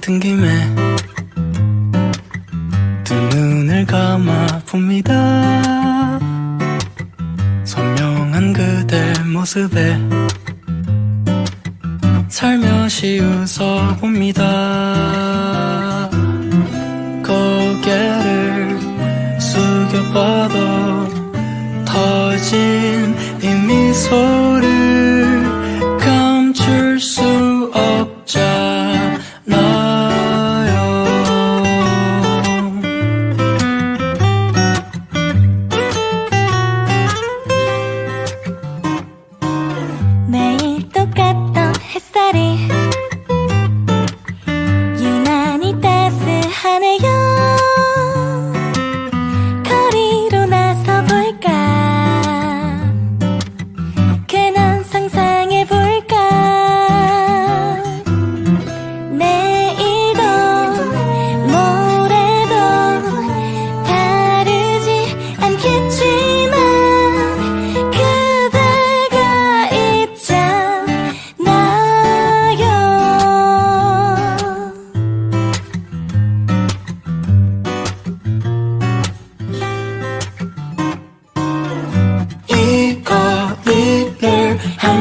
든 김에 두 눈을 감아 봅니다. 선명한 그대 모습에 살며시 웃어 봅니다. 고개를 숙여봐도 터진 이 미소를 감출 수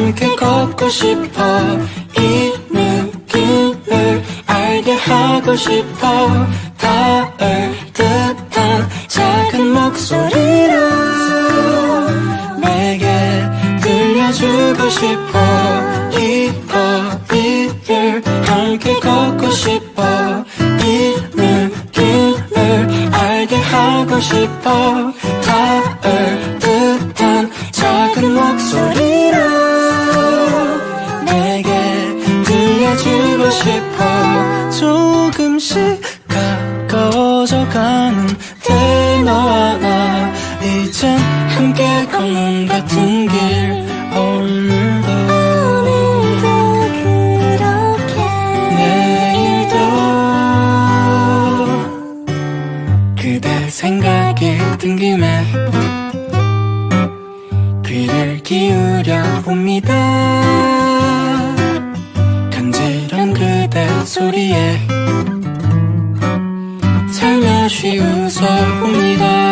함께 걷고 싶어. 이 느낌을 알게 하고 싶어. 닿을 싶어. 이 거리를 함께 걷고 싶어. 이 느낌을 알게 하고 싶어. 닿을 듯한 작은 목소리로 내게 들려주고 싶어. 조금씩 가까워져 가는 내 너와 나 이젠 함께 걷는 같은 든 김에 귀를 기울여 봅니다. 간지런 그대 소리에 살며시 웃어봅니다